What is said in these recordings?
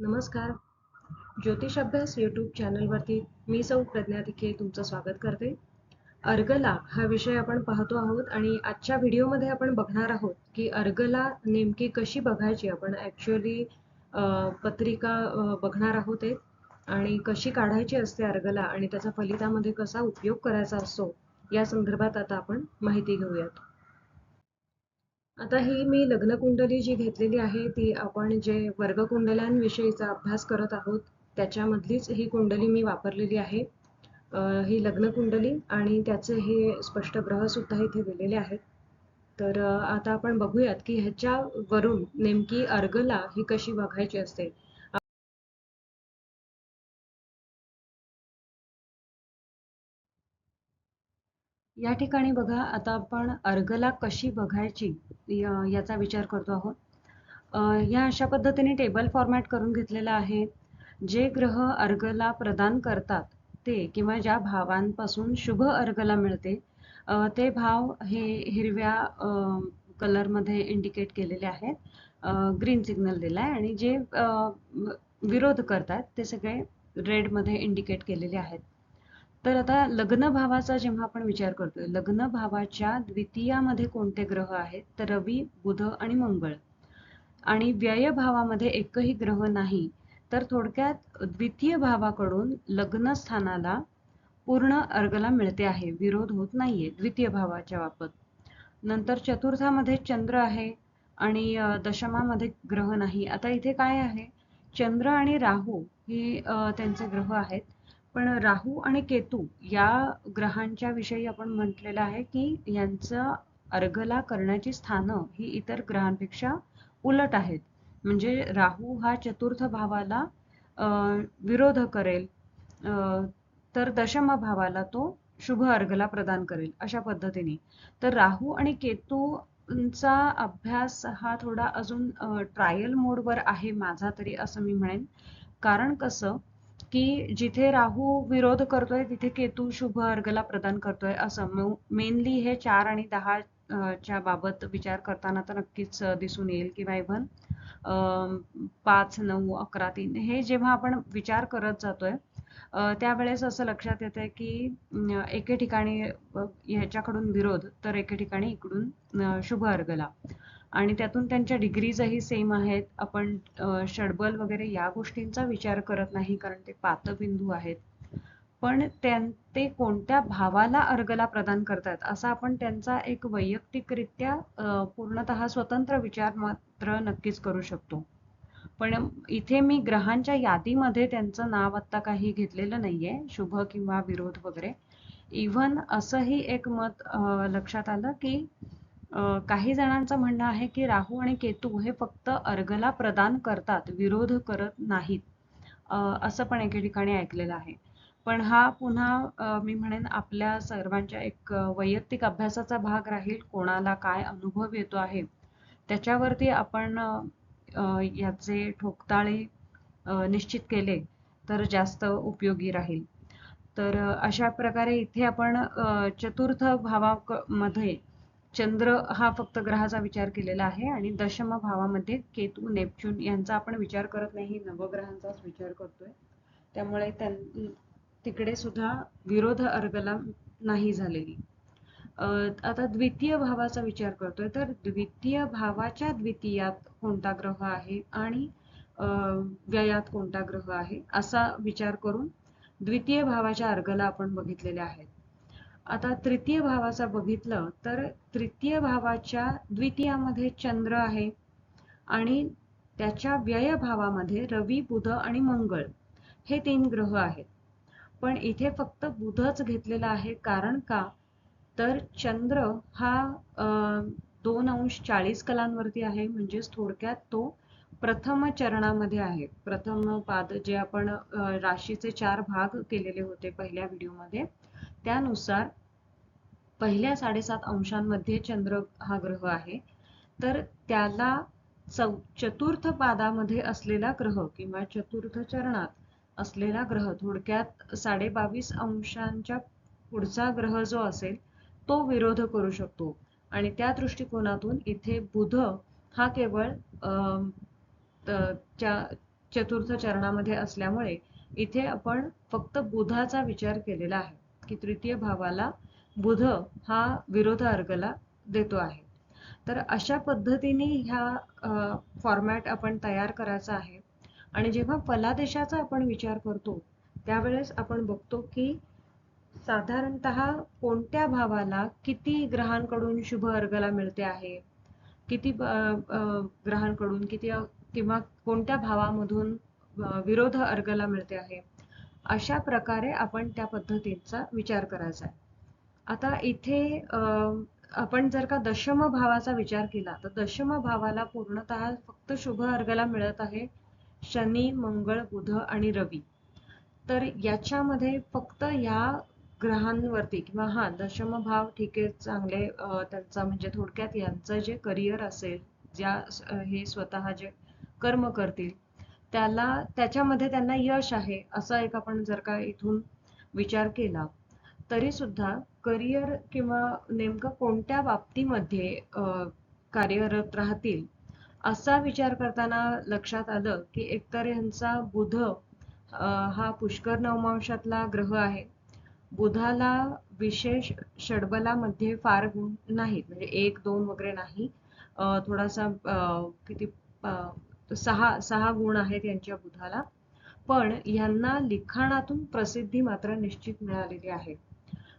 नमस्कार. ज्योतिष अभ्यास यूट्यूब चॅनलवरती मी सौ प्रज्ञा तिखे तुमचं स्वागत करते. अर्गला हा विषय आपण पाहतो आहोत आणि आजच्या व्हिडिओमध्ये आपण बघणार आहोत की अर्गला नेमकी कशी बघायची आपण ॲक्च्युअली पत्रिका बघणार आहोत एक. आणि कशी काढायची असते अर्गला आणि त्याचा फलितामध्ये कसा उपयोग करायचा असतो या संदर्भात आता आपण माहिती घेऊयात. आता ही मी लग्नकुंडली जी घेतलेली आहे ती आपण जे वर्गकुंडल्यांविषयीचा अभ्यास करत आहोत त्याच्यामधलीच ही कुंडली मी वापरलेली आहे. ही लग्नकुंडली आणि त्याचे हे स्पष्ट ग्रह सुद्धा इथे दिलेले आहेत. तर आता आपण बघूयात की ह्याच्यावरून नेमकी अर्गला ही कशी बघायची असते? या ठिकाणी बघा आता आपण अर्गला कशी बघायची याचा विचार करतो आहोत. या अशा पद्धतीने टेबल फॉर्मॅट करून घेतलेला आहे. जे ग्रह अर्गला प्रदान करतात ते किंवा ज्या भावांपासून शुभ अर्गला मिळते ते भाव हे हिरव्या कलरमध्ये इंडिकेट केलेले आहेत. ग्रीन सिग्नल दिला आहे आणि जे विरोध करतात ते सगळे रेडमध्ये इंडिकेट केलेले आहेत. तर आता लग्न भावाचा जेव्हा आपण विचार करतोय लग्न भावाच्या द्वितीयामध्ये कोणते ग्रह आहेत? तर रवी बुध आणि मंगळ. आणि व्यय भावामध्ये एकही ग्रह नाही तर थोडक्यात द्वितीय भावाकडून लग्न स्थानाला पूर्ण अर्गला मिळते आहे विरोध होत नाहीये द्वितीय भावाच्या बाबत. नंतर चतुर्थामध्ये चंद्र आहे आणि दशमामध्ये ग्रह नाही. आता इथे काय आहे? चंद्र आणि राहू हे त्यांचे ग्रह आहेत. पण राहू आणि केतू या ग्रहांच्या विषयी आपण म्हटलेलं आहे की यांचं अर्घला करण्याची स्थानं ही इतर ग्रहांपेक्षा उलट आहेत. म्हणजे राहू हा चतुर्थ भावाला विरोध करेल तर दशम भावाला तो शुभ अर्घला प्रदान करेल अशा पद्धतीने. तर राहू आणि केतूंचा अभ्यास हा थोडा अजून ट्रायल मोडवर आहे माझा तरी असं मी म्हणेन. कारण कसं की जिथे राहू विरोध करतोय तिथे केतू शुभ अर्गला प्रदान करतोय असं. मेनली हे चार आणि दहा च्या बाबत विचार करताना तर नक्कीच दिसून येईल किंवा इव्हन पाच नऊ अकरा तीन हे जेव्हा आपण विचार करत जातोय त्यावेळेस असं लक्षात येतंय की एके ठिकाणी ह्याच्याकडून विरोध तर एके ठिकाणी इकडून शुभ अर्गला आणि त्यातून त्यांच्या डिग्रीजही सेम आहेत. आपण षडबल वगैरे या गोष्टींचा विचार करत नाही कारण ते पातबिंदू आहेत. पण त्यां ते कोणत्या भावाला अर्गला प्रदान करतात असा आपण त्यांचा एक वैयक्तिकरित्या पूर्णतः स्वतंत्र विचार मात्र नक्कीच करू शकतो. पण इथे मी ग्रहांच्या यादीमध्ये त्यांचं नाव आत्ता काही घेतलेलं नाहीये शुभ किंवा विरोध वगैरे. इव्हन असंही एक मत लक्षात आलं की काही जणांचं म्हणणं आहे की राहू आणि केतू हे फक्त अर्गला प्रदान करतात विरोध करत नाहीत. असं पण एके ठिकाणी ऐकलेलं आहे. पण हा पुन्हा मी म्हणेन आपल्या सर्वांच्या एक वैयक्तिक अभ्यासाचा भाग राहील कोणाला काय अनुभव येतो आहे. त्याच्यावरती आपण याचे ठोकताळे निश्चित केले तर जास्त उपयोगी राहील. तर अशा प्रकारे इथे आपण चतुर्थ भावामध्ये चंद्र हा फक्त ग्रहाचा विचार केलेला आहे आणि दशम भावामध्ये केतू नेपच्यून यांचा आपण विचार करत नाही नवग्रहांचाच विचार करतोय. त्यामुळे त्यां तिकडे सुद्धा विरोध अर्गला नाही झालेली. आता द्वितीय भावाचा विचार करतोय तर द्वितीय भावाच्या द्वितीयात कोणता ग्रह आहे आणि व्ययात कोणता ग्रह आहे असा विचार करून द्वितीय भावाच्या अर्गला आपण बघितलेले आहेत. आता तृतीय भावाचा बघितलं तर तृतीय भावाच्या द्वितीयामध्ये चंद्र आहे आणि त्याच्या व्यय भावामध्ये रवी बुध आणि मंगळ हे तीन ग्रह आहेत. पण इथे फक्त बुधच घेतलेला आहे कारण का? तर चंद्र हा दोन अंश चाळीस कलांवरती आहे म्हणजेच थोडक्यात तो प्रथम चरणामध्ये आहे. प्रथम पाद जे आपण राशीचे चार भाग केलेले होते पहिल्या व्हिडिओमध्ये त्यानुसार पहिल्या साडेसात अंशांमध्ये चंद्र हा ग्रह आहे. तर त्याला चौ चतुर्थ पादामध्ये असलेला ग्रह किंवा चतुर्थ चरणात असलेला ग्रह थोडक्यात साडे बावीस अंशांच्या पुढचा ग्रह जो असेल तो विरोध करू शकतो. आणि त्या दृष्टिकोनातून इथे बुध हा केवळ चतुर्थ चरणामध्ये असल्यामुळे इथे आपण फक्त बुधाचा विचार केलेला आहे की तृतीय भावाला बुध हा विरोध अर्गला देतो आहे. तर अशा पद्धतीने ह्या फॉर्मॅट आपण तयार करायचा आहे. आणि जेव्हा फलादेशाचा आपण विचार करतो त्यावेळेस आपण बघतो की साधारणत कोणत्या भावाला किती ग्रहांकडून शुभ अर्गला मिळते आहे? किती ग्रहांकडून किती किंवा कोणत्या भावामधून विरोध अर्गला मिळते आहे? अशा प्रकारे आपण त्या पद्धतीचा विचार करायचा आहे. आता इथे आपण जर का दशम भावाचा विचार केला तर दशम भावाला पूर्णतः फक्त शुभ अर्घला मिळत आहे शनी मंगळ बुध आणि रवी. तर याच्यामध्ये फक्त या ग्रहांवरती किंवा हा दशम भाव ठीक आहे चांगले त्यांचा म्हणजे थोडक्यात यांचं जे करिअर असेल ज्या हे स्वतः जे कर्म करतील त्याला त्याच्यामध्ये त्यांना यश आहे असा एक आपण जर का इथून विचार केला तरी सुद्धा करिअर किंवा नेमकं कोणत्या बाबतीमध्ये कार्यरत राहतील असा विचार करताना लक्षात आलं की एकतर यांचा बुध हा पुष्कर नवमांशातला ग्रह आहे. बुधाला विशेष षडबलामध्ये फार गुण नाहीत म्हणजे एक दोन वगैरे नाही. थोडासा किती सहा सहा गुण आहेत यांच्या बुधाला. पण यांना लिखाणातून प्रसिद्धी मात्र निश्चित मिळालेली आहे.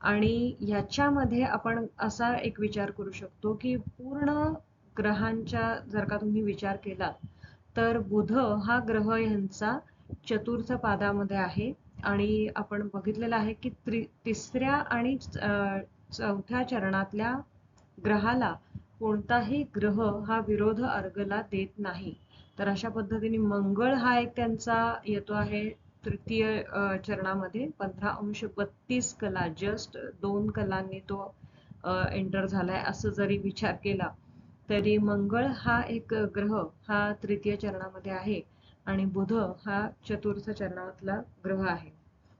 आणि ह्याच्यामध्ये आपण असा एक विचार करू शकतो की पूर्ण ग्रहांच्या जर का तुम्ही विचार केला तर बुध हा ग्रह यांचा चतुर्थ पादामध्ये आहे आणि आपण बघितलेलं आहे की तिसऱ्या आणि चौथ्या चरणातल्या ग्रहाला कोणताही ग्रह हा विरोध अर्गला देत नाही. तर अशा पद्धतीने मंगळ हा एक त्यांचा येतो आहे तृतीय चरणामध्ये पंधरा अंश बत्तीस कला जस्ट दोन कलांनी तो एंटर झालाय असं जरी विचार केला तरी मंगळ हा एक ग्रह हा तृतीय चरणामध्ये आहे आणि बुध हा चतुर्थ चरणातला ग्रह आहे.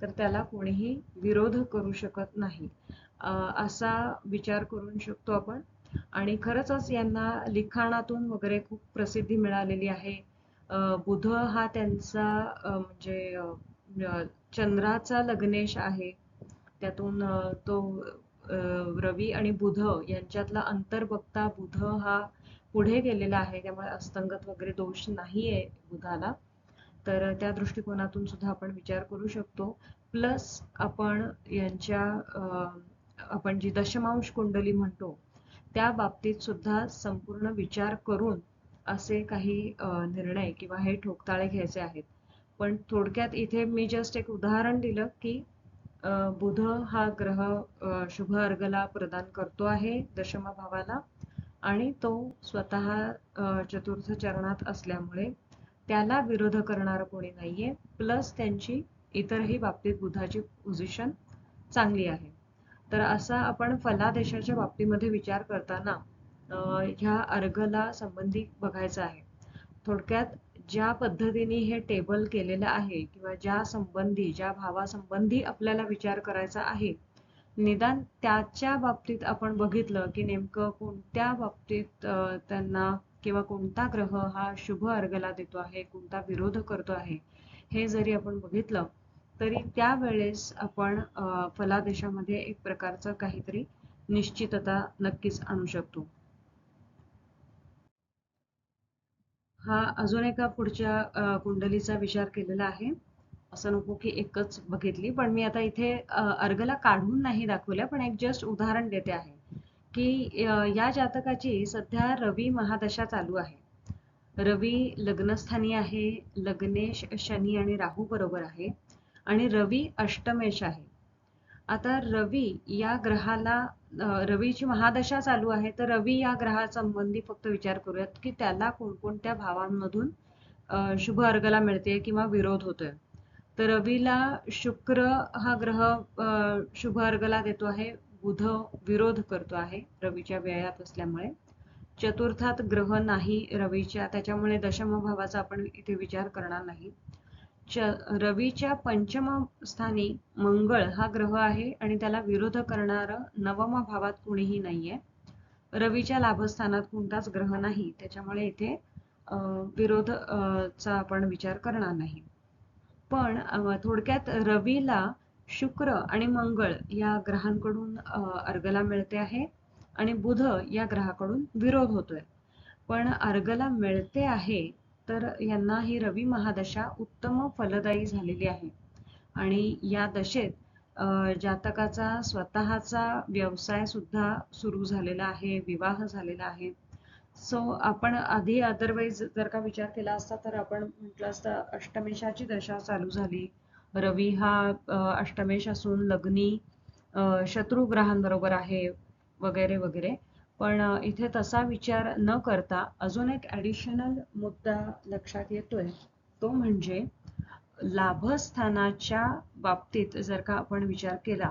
तर त्याला कोणीही विरोध करू शकत नाही. असा विचार करू शकतो आपण. आणि खरंच यांना लिखाणातून वगैरे खूप प्रसिद्धी मिळालेली आहे. बुध हा त्यांचा म्हणजे चंद्राचा लग्नेश आहे. त्यातून तो रवी आणि बुध यांच्यातला अंतर बघता बुध हा पुढे गेलेला आहे. त्यामुळे अस्तंगत वगैरे दोष नाहीये बुधाला. तर त्या दृष्टिकोनातून सुद्धा आपण विचार करू शकतो. प्लस आपण यांच्या आपण जी दशमांश कुंडली म्हणतो त्या बाबतीत सुद्धा संपूर्ण विचार करून असे काही निर्णय किंवा हे ठोकताळे घ्यायचे आहेत. पण थोडक्यात इथे मी जस्ट एक उदाहरण दिलं की बुध हा ग्रह शुभ अर्गला प्रदान करतो आहे दशमा भावाला आणि तो स्वतः चतुर्थ चरणात असल्यामुळे त्याला विरोध करणार कोणी नाहीये. प्लस त्यांची इतरही बाबतीत बुधाची पोझिशन चांगली आहे. तर असा आपण फलादेशाच्या बाबतीमध्ये विचार करताना ह्या अर्घला संबंधी बघायचं आहे. थोडक्यात ज्या पद्धतीने हे टेबल केलेलं आहे किंवा ज्या संबंधी ज्या भावासंबंधी आपल्याला विचार करायचा आहे निदान त्याच्या बाबतीत आपण बघितलं की नेमकं कोणत्या बाबतीत त्यांना किंवा कोणता ग्रह हा शुभ अर्घला देतो आहे कोणता विरोध करतो आहे हे जरी आपण बघितलं तरी त्यावेळेस आपण फलादेशामध्ये एक प्रकारचं काहीतरी निश्चितता नक्कीच आणू शकतो. हा अजून एका पुढच्या कुंडलीचा विचार केलेला आहे. असं नको की एकच बघितली. पण मी आता इथे अर्गला काढून नाही दाखवल्या पण एक जस्ट उदाहरण देते आहे. की या जातकाची सध्या रवी महादशा चालू आहे. रवी लग्नस्थानी आहे. लग्नेश शनी आणि राहू बरोबर आहे. आणि रवी अष्टमेश आहे. आता रवी या ग्रहाला रवीची महादशा चालू आहे तर रवी या ग्रहासंबंधी फक्त विचार करूयात की त्याला कोणकोणत्या भावांमधून शुभ अर्घला मिळते किंवा विरोध होतोय. तर रवीला शुक्र हा ग्रह शुभ अर्घला देतो आहे बुध विरोध करतो आहे रवीच्या व्ययात असल्यामुळे. चतुर्थात ग्रह नाही रवीच्या त्याच्यामुळे दशम भावाचा आपण इथे विचार करणार नाही. रवीच्या पंचम स्थानी मंगळ हा ग्रह आहे आणि त्याला विरोध करणारं नवम भावात कोणीही नाहीये. रवीच्या लाभस्थानात कोणताच ग्रह नाही. त्याच्यामुळे इथे अं, विरोध चा आपण विचार करणार नाही. पण थोडक्यात रवीला शुक्र आणि मंगळ या ग्रहांकडून अर्गला मिळते आहे आणि बुध या ग्रहाकडून विरोध होतोय. पण अर्गला मिळते आहे तर यांना ही रवी महादशा उत्तम फलदायी झालेली आहे. आणि या दशेत जातकाचा स्वतःचा व्यवसाय सुद्धा सुरू झालेला आहे विवाह झालेला आहे. सो आपण आधी अदरवाईज जर का विचार केला असता तर आपण म्हटलं असतं अष्टमेशाची दशा चालू झाली. रवी हा अष्टमेश असून लग्नी शत्रुग्रहांबरोबर शत्रू ग्रहांबरोबर आहे वगैरे वगैरे. पण इथे तसा विचार न करता अजून एक ॲडिशनल मुद्दा लक्षात येतोय. तो म्हणजे लाभस्थानाच्या बाबतीत जर का आपण विचार केला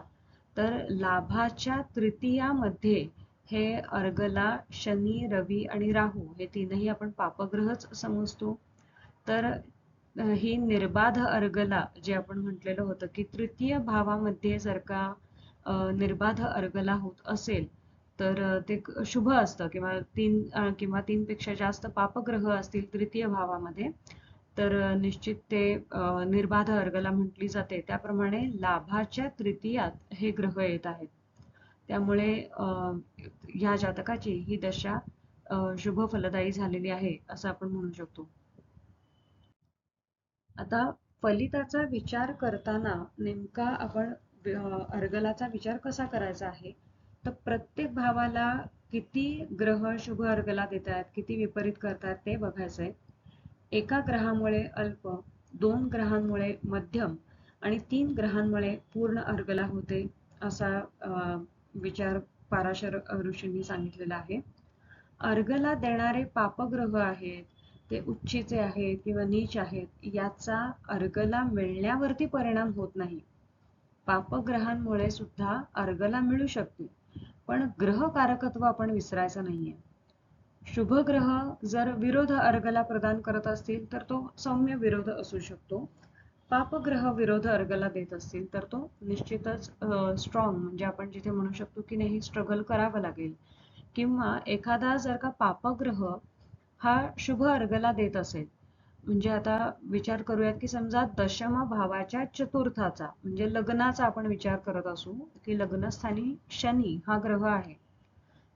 तर लाभाच्या तृतीयामध्ये हे अर्गला शनी रवी आणि राहू हे तीनही आपण पापग्रहच समजतो. तर ही निर्बाध अर्गला जे आपण म्हटलेलं होतं की तृतीय भावामध्ये जर का निर्बाध अर्गला होत असेल तर ते शुभ असतं किंवा तीन किंवा तीनपेक्षा जास्त पापग्रह असतील तृतीय भावामध्ये तर निश्चित ते निर्बाध अर्गला म्हटली जाते. त्याप्रमाणे लाभाच्या तृतीयात हे ग्रह येत आहेत. त्यामुळे अं, ह्या जातकाची ही दशा शुभ फलदायी झालेली आहे असं आपण म्हणू शकतो. आता फलिताचा विचार करताना नेमका आपण अर्गलाचा विचार कसा करायचा आहे? तर प्रत्येक भावाला किती ग्रह शुभ अर्गला देत आहेत किती विपरीत करतात ते बघायचं आहे. एका ग्रहामुळे अल्प दोन ग्रहांमुळे मध्यम आणि तीन ग्रहांमुळे पूर्ण अर्गला होते असा विचार पाराशर ऋषींनी सांगितलेला आहे. अर्गला देणारे पापग्रह आहेत ते उच्चीचे आहेत किंवा नीच आहेत याचा अर्गला मिळण्यावरती परिणाम होत नाही. पापग्रहांमुळे सुद्धा अर्गला मिळू शकते. पण ग्रह कारकत्व आपण विसरायचं नाहीये. शुभ ग्रह जर विरोध अर्गला प्रदान करत असतील तर तो सौम्य विरोध असू शकतो. पापग्रह विरोध अर्गला देत असतील तर तो निश्चितच स्ट्रॉंग म्हणजे आपण जिथे म्हणू शकतो की नाही स्ट्रगल करावं लागेल. किंवा एखादा जर का पापग्रह हा शुभ अर्गला देत असेल म्हणजे आता विचार करूयात की समजा दशम भावाच्या चतुर्थाचा म्हणजे लग्नाचा आपण विचार करत असू की लग्नस्थानी शनी हा ग्रह आहे.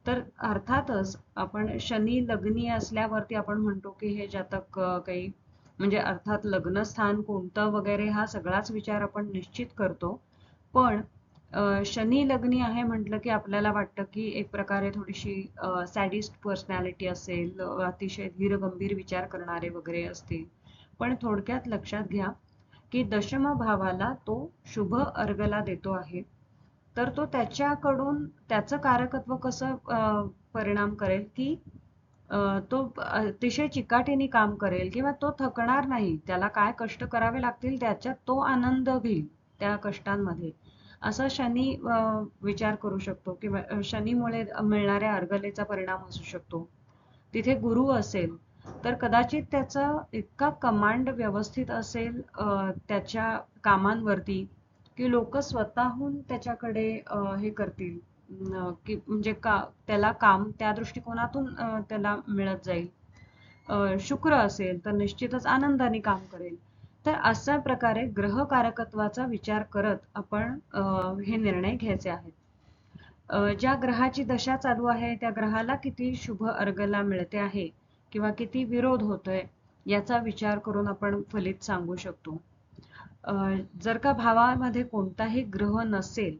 तर अर्थातच आपण शनी लग्नी असल्यावरती आपण म्हणतो की हे जातक काही म्हणजे अर्थात लग्नस्थान कोणतं वगैरे हा सगळाच विचार आपण निश्चित करतो. पण शनी लग्नी आहे म्हटलं की आपल्याला वाटतं की एक प्रकारे थोडीशी सॅडिस्ट पर्सनॅलिटी असेल अतिशय धीर गंभीर विचार करणारे वगैरे असतील. पण थोडक्यात लक्षात घ्या की दशम भावाला तो शुभ अर्गला देतो आहे. तर तो त्याच्याकडून त्याचं कारकत्व कसं परिणाम करेल की तो अतिशय चिकाटीने काम करेल किंवा तो थकणार नाही त्याला काय कष्ट करावे लागतील त्याच्यात तो आनंद घेईल त्या कष्टांमध्ये. असा शनी विचार करू शकतो किंवा शनीमुळे मिळणाऱ्या अर्गलेचा परिणाम असू शकतो. तिथे गुरु असेल तर कदाचित त्याचा इतका कमांड व्यवस्थित असेल त्याच्या कामांवरती की लोक स्वतःहून त्याच्याकडे हे करतील. की म्हणजे का त्याला काम त्या दृष्टिकोनातून त्याला मिळत जाईल. शुक्र असेल तर निश्चितच आनंदाने काम करेल. तर अशा प्रकारे ग्रह कारकत्वाचा विचार करत आपण हे निर्णय घ्यायचे आहेत. ज्या ग्रहाची दशा चालू आहे त्या ग्रहाला किती शुभ अर्गला मिळते आहे किंवा किती विरोध होतोय याचा विचार करून आपण फलित सांगू शकतो. जर का भावामध्ये कोणताही ग्रह नसेल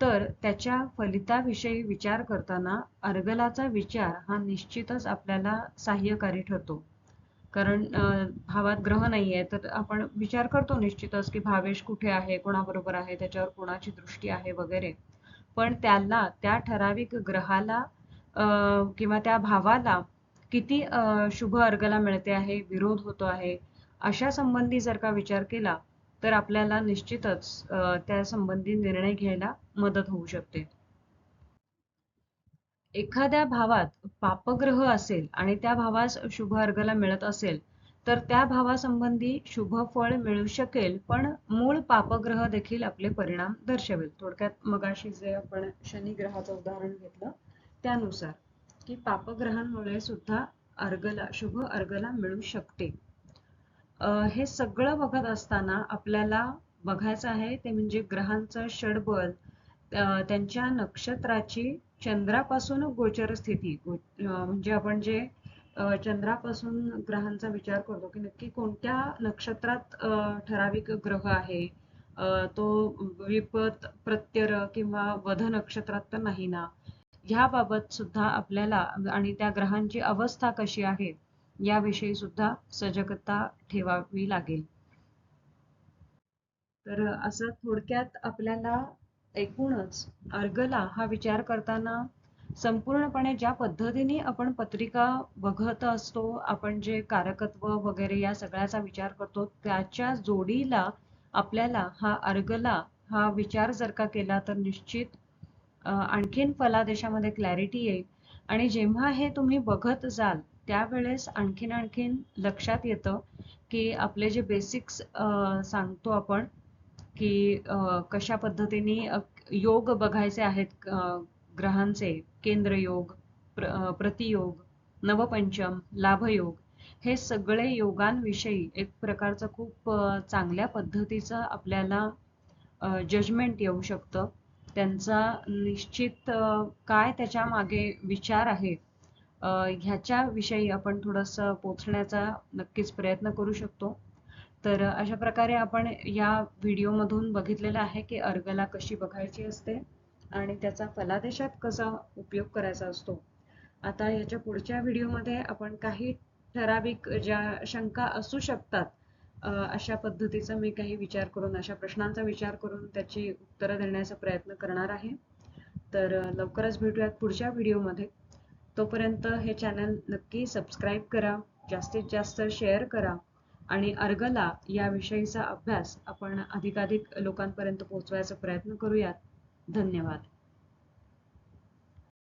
तर त्याच्या फलिताविषयी विचार करताना अर्गलाचा विचार हा निश्चितच आपल्याला सहाय्यकारी ठरतो. कारण भावात ग्रह नाहीये तर आपण विचार करतो निश्चितच की भावेश कुठे आहे कोणाबरोबर आहे त्याच्यावर कोणाची दृष्टी आहे वगैरे. पण त्याला त्या ठराविक ग्रहाला किंवा त्या भावाला किती शुभ अर्गला मिळते आहे विरोध होतो आहे अशा संबंधी जर का विचार केला तर आपल्याला निश्चितच त्या संबंधी निर्णय घ्यायला मदत होऊ शकते. एखाद्या भावात पापग्रह असेल आणि त्या भावास शुभ अर्गला मिळत असेल तर त्या भावासंबंधी शुभ फळ मिळू शकेल पण मूळ पापग्रह देखील आपले परिणाम दर्शवेल. थोडक्यात मगाशी जे आपण शनी ग्रहाचं उदाहरण घेतलं त्यानुसार की पापग्रहांमुळे सुद्धा अर्गला शुभ अर्गला मिळू शकते. हे सगळं बघत असताना आपल्याला बघायचं आहे ते म्हणजे ग्रहांचं षडबल त्यांच्या नक्षत्राची चंद्रापासून गोचर स्थिती म्हणजे आपण जे चंद्रापासून ग्रहांचा विचार करतो की नक्की कोणत्या नक्षत्रात ठराविक ग्रह आहे तो विपत प्रत्यर किंवा वध नक्षत्रात तर नाही ना? ह्याबाबत सुद्धा आपल्याला आणि त्या ग्रहांची अवस्था कशी आहे याविषयी सुद्धा सजगता ठेवावी लागेल. तर असं थोडक्यात आपल्याला एकूणच अर्गला हा विचार करताना संपूर्णपणे ज्या पद्धतीने आपण पत्रिका बघत असतो आपण जे कारकत्व वगैरे या सगळ्याचा विचार करतो त्याच्या जोडीला आपल्याला हा अर्गला हा विचार जर का केला तर निश्चित आणखीन फलादेशामध्ये क्लॅरिटी येईल. आणि जेव्हा हे तुम्ही बघत जाल त्यावेळेस आणखीन आणखीन लक्षात येतं की आपले जे बेसिक्स सांगतो आपण की कशा पद्धतीने योग बघायचे आहेत ग्रहांचे केंद्रयोग प्र प्रतियोग नवपंचम लाभयोग हे सगळे योगांविषयी एक प्रकारचं खूप चांगल्या पद्धतीचं आपल्याला जजमेंट येऊ शकतं. त्यांचा निश्चित काय त्याच्यामागे विचार आहे ह्याच्याविषयी ह्याच्या विषयी आपण थोडंसं पोचण्याचा नक्कीच प्रयत्न करू शकतो. तर अशा प्रकारे आपण या व्हिडिओमधून बघितलेलं आहे की अर्गला कशी बघायची असते आणि त्याचा फलादेशात कसा उपयोग करायचा असतो. आता याच्या पुढच्या व्हिडिओमध्ये आपण काही ठराविक ज्या शंका असू शकतात अशा पद्धतीचा मी काही विचार करून अशा प्रश्नांचा विचार करून त्याची उत्तरं देण्याचा प्रयत्न करणार आहे. तर लवकरच भेटूयात पुढच्या व्हिडिओमध्ये. तोपर्यंत हे चॅनल नक्की सबस्क्राईब करा जास्तीत जास्त शेअर करा आणि अर्गला याविषयीचा अभ्यास आपण अधिकाधिक लोकांपर्यंत पोहोचवायचा प्रयत्न करूयात. धन्यवाद.